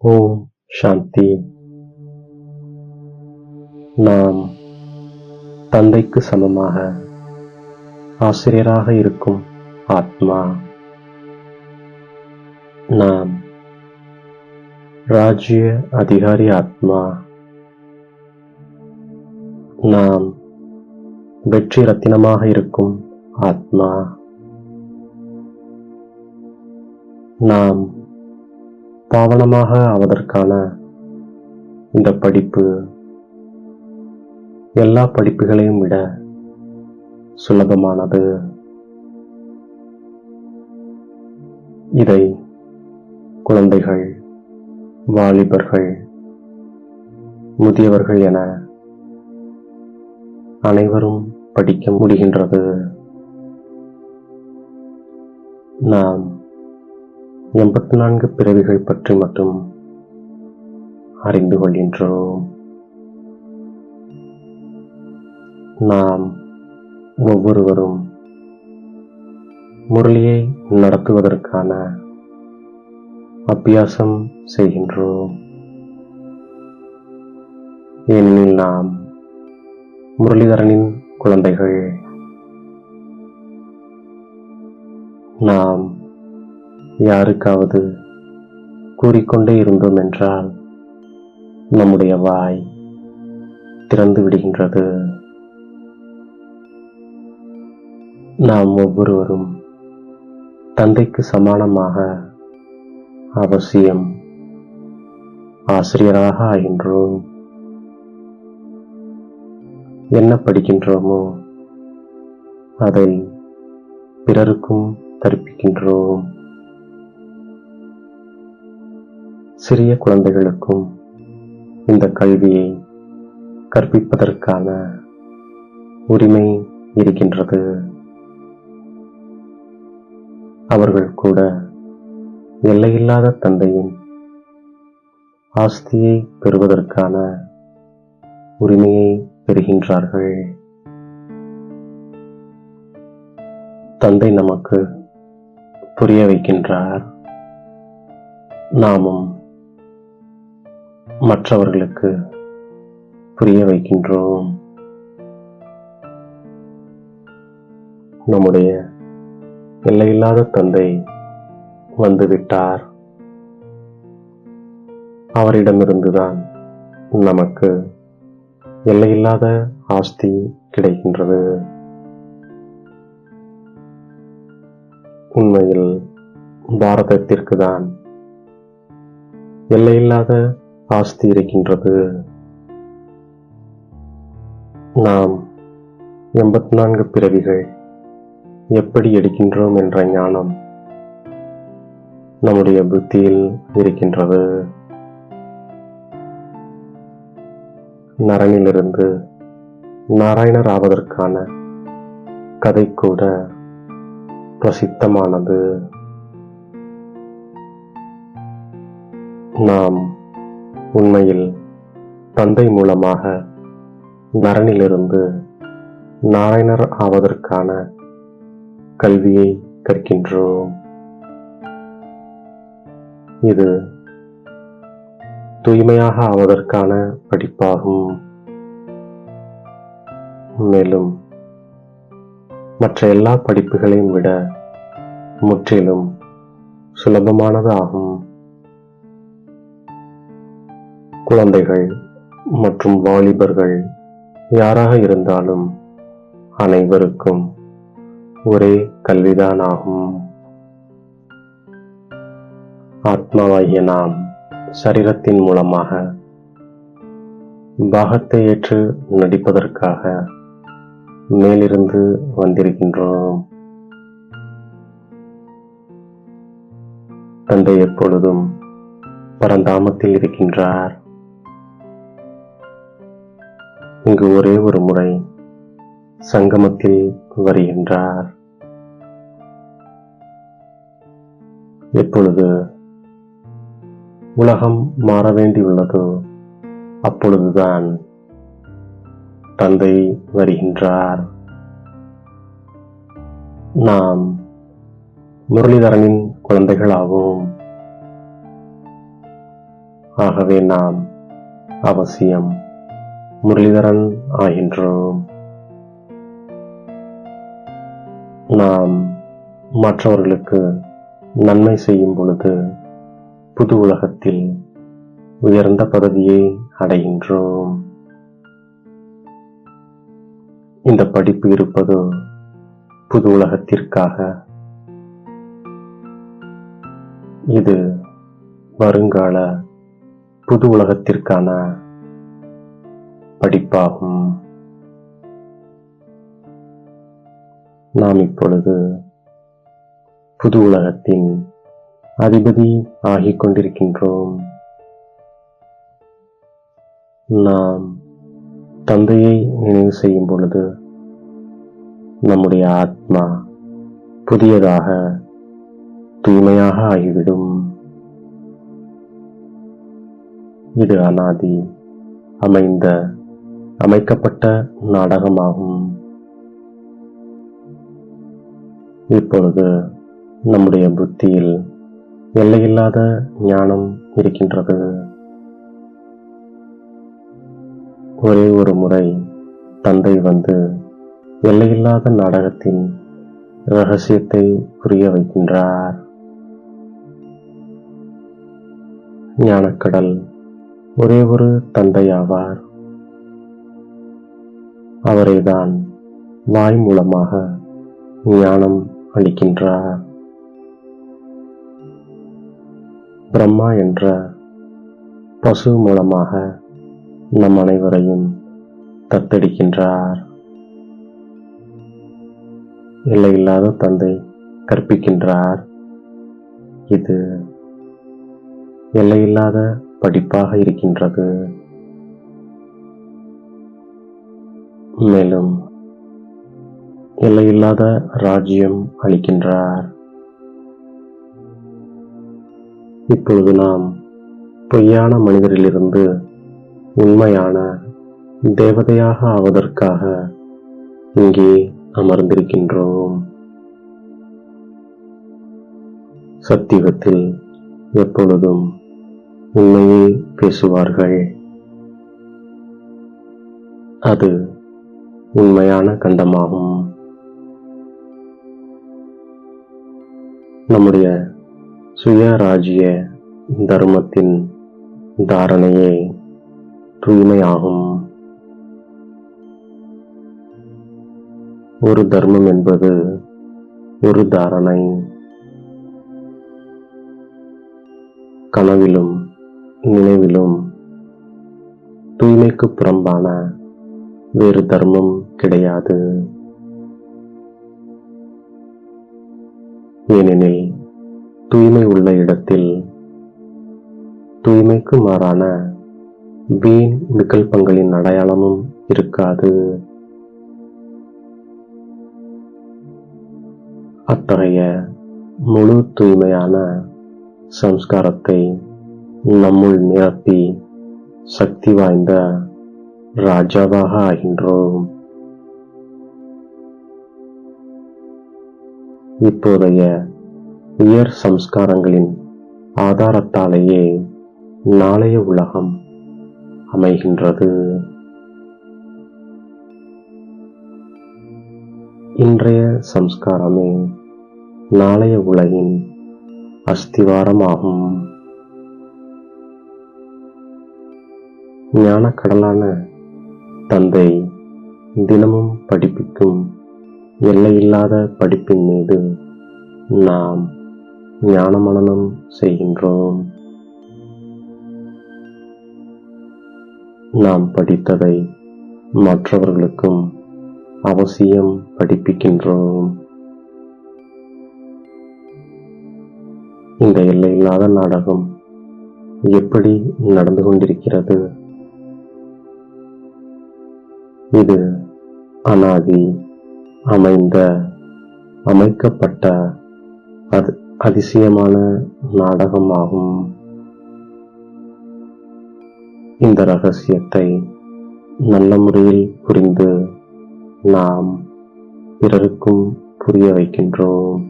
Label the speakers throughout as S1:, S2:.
S1: ஓம் சாந்தி. நாம் தந்தைக்கு சமமாக ஆசிரியராக இருக்கும் ஆத்மா. நாம் ராஜ்ய அதிகாரி ஆத்மா. நாம் வெற்றி ரத்தினமாக இருக்கும் ஆத்மா. நாம் பாவனமாக ஆவதற்கான இந்த படிப்பு எல்லா படிப்புகளையும் விட சுலபமானது. இதை குழந்தைகள் வாலிபர்கள் முதியவர்கள் என அனைவரும் படிக்க முடிகின்றது. நாம் எண்பத்தி நான்கு பிறவிகள் பற்றி மட்டும் அறிந்து கொள்கின்றோம். நாம் ஒவ்வொருவரும் முரளியை நடத்துவதற்கான அபியாசம் செய்கின்றோம். ஏனெனில் நாம் முரளிதரனின் குழந்தைகள். நாம் யாருக்காவது கூறிக்கொண்டே இருந்தோம் என்றால் நம்முடைய வாய் திறந்து விடுகின்றது. நாம் ஒவ்வொருவரும் தந்தைக்கு சமானமாக அவசியம் ஆசிரியராக ஆகின்றோம். என்ன படிக்கின்றோமோ அதை பிறருக்கும் கற்பிக்கின்றோம் சிறிய குழந்தைகளுக்கும் இந்த கல்வியை கற்பிப்பதற்கான உரிமை இருக்கின்றது. அவர்கள் கூட எல்லையில்லாத தந்தையின் ஆஸ்தியை பெறுவதற்கான உரிமையை பெறுகின்றார்கள். தந்தை நமக்கு புரிய வைக்கின்றார். நாமும் மற்றவர்களுக்கு புரிய வைக்கின்றோம். நம்முடைய எல்லையில்லாத தந்தை வந்துவிட்டார். அவரிடமிருந்துதான் நமக்கு எல்லையில்லாத ஆஸ்தி கிடைக்கின்றது. உண்மையில் பாரதத்திற்கு தான் எல்லையில்லாத ஆஸ்தி இருக்கின்றது. நாம் எண்பத்தி நான்கு பிறவிகள் எப்படி எடுக்கின்றோம் என்ற ஞானம் நம்முடைய புத்தியில் இருக்கின்றது. நரனிலிருந்து நாராயணர் ஆவதற்கான கதை கூட பிரசித்தமானது. நாம் உண்மையில் தந்தை மூலமாக நரனிலிருந்து நாராயணர் ஆவதற்கான கல்வியை கற்கின்றோம். இது தூய்மையாக ஆவதற்கான படிப்பாகும். மேலும் மற்ற எல்லா படிப்புகளையும் விட முற்றிலும் சுலபமானது ஆகும். குழந்தைகள் மற்றும் வாலிபர்கள் யாராக இருந்தாலும் அனைவருக்கும் ஒரே கல்விதான் ஆகும் ஆத்மாவாகிய நாம் சரீரத்தின் மூலமாக பாகத்தை ஏற்று நடிப்பதற்காக மேலிருந்து வந்திருக்கின்றோம். தந்தை எப்பொழுதும் பரந்தாமத்தில் இருக்கின்றார். இங்கு ஒரே ஒரு முறை சங்கமத்தில் வருகின்றார். எப்பொழுது உலகம் மாற வேண்டியுள்ளதோ அப்பொழுதுதான் தந்தை வருகின்றார். நாம் முரளிதரனின் குழந்தைகளாகவும் ஆகவே நாம் அவசியம் முரளிதரன் ஆகின்றோம். நாம் மற்றவர்களுக்கு நன்மை செய்யும் பொழுது புது உலகத்தில் உயர்ந்த பதவியை அடைகின்றோம். இந்த படிப்பு இருப்பது புது உலகத்திற்காக. இது வருங்கால புது உலகத்திற்கான படிப்பாகும். நாம் இப்பொழுது புது உலகத்தின் அதிபதி ஆகிக் கொண்டிருக்கின்றோம். நாம் தந்தையை நினைவு செய்யும் பொழுது நம்முடைய ஆத்மா புதியதாக தூய்மையாக ஆகிவிடும். இது அனாதி அமைந்த அமைக்கப்பட்ட நாடகமாகும். இப்பொழுது நம்முடைய புத்தியில் எல்லையில்லாத ஞானம் இருக்கின்றது. ஒரே ஒரு முறை தந்தை வந்து எல்லையில்லாத நாடகத்தின் ரகசியத்தை புரிய வைக்கின்றார். ஞானக்கடல் ஒரே ஒரு தந்தை ஆவார் அவரைதான் வாய் மூலமாக ஞானம் அளிக்கின்றார். பிரம்மா என்ற பசு மூலமாக நம் அனைவரையும் தத்தெடுக்கின்றார். எல்லையில்லாத தந்தை கற்பிக்கின்றார். இது எல்லையில்லாத படிப்பாக இருக்கின்றது. மேலும் எல்லையில்லாத ராஜ்யம் அளிக்கின்றார். இப்பொழுது நாம் பொய்யான மனிதரிலிருந்து உண்மையான தேவதையாக ஆவதற்காக இங்கே அமர்ந்திருக்கின்றோம். சத்தியத்தில் எப்பொழுதும் உண்மையை பேசுவார்கள். அது உண்மையான கண்டமாகும். நம்முடைய சுயராஜ்ய தர்மத்தின் தாரணையே தூய்மையாகும். ஒரு தர்மம் என்பது ஒரு தாரணை. கனவிலும் நினைவிலும் தூய்மைக்கு புறம்பான வேறு தர்மம் கிடையாது. ஏனெனில் தூய்மை உள்ள இடத்தில் தூய்மைக்கு மாறான வீண் விகல்பங்களின் அடையாளமும் இருக்காது. அத்தகைய முழு தூய்மையான சம்ஸ்காரத்தை நம்முள் நிரப்பி சக்தி வாய்ந்த ராஜாவாக ஆகின்றோம் இப்போதைய உயர் சம்ஸ்காரங்களின் ஆதாரத்தாலேயே நாளைய உலகம் அமைகின்றது. இன்றைய சம்ஸ்காரமே நாளைய உலகின் அஸ்திவாரமாகும். ஞானக்கடலான தந்தை தினமும் படிப்பிக்கும் எல்லையில்லாத படிப்பின் மீது நாம் ஞான மனனம் செய்கின்றோம். நாம் படித்ததை மற்றவர்களுக்கும் அவசியம் படிப்பிக்கின்றோம். இந்த எல்லையில்லாத நாடகம் எப்படி நடந்து கொண்டிருக்கிறது? இது அனாதி அமைந்த அமைக்கப்பட்ட அது அதிசயமான நாடகமாகும். இந்த ரகசியத்தை நல்ல முறையில் புரிந்து நாம் பிறருக்கும் புரிய வைக்கின்றோம்.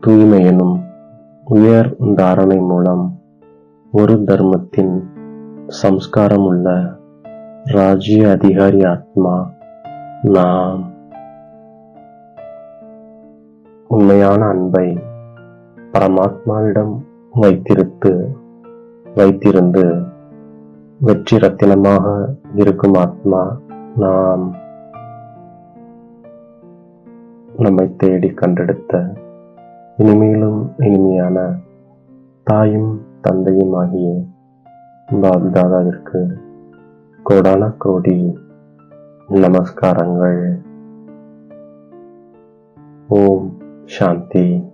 S1: தூய்மை எனும் உயர் தாரணை மூலம் ஒரு தர்மத்தின் சம்ஸ்காரம் உள்ள ராஜ்ய அதிகாரி ஆத்மா நாம் உண்மையான அன்பை பரமாத்மாவிடம் வைத்திருத்து வைத்திருந்து வெற்றி ரத்தினமாக இருக்கும் ஆத்மா நாம் நம்மை தேடி கண்டெடுத்த இனிமேலும் இனிமையான தாயும் தந்தையும் ஆகிய பாப்தாதாவிற்கு கோடான கோடி நமஸ்காரங்கள். ஓம் சாந்தி.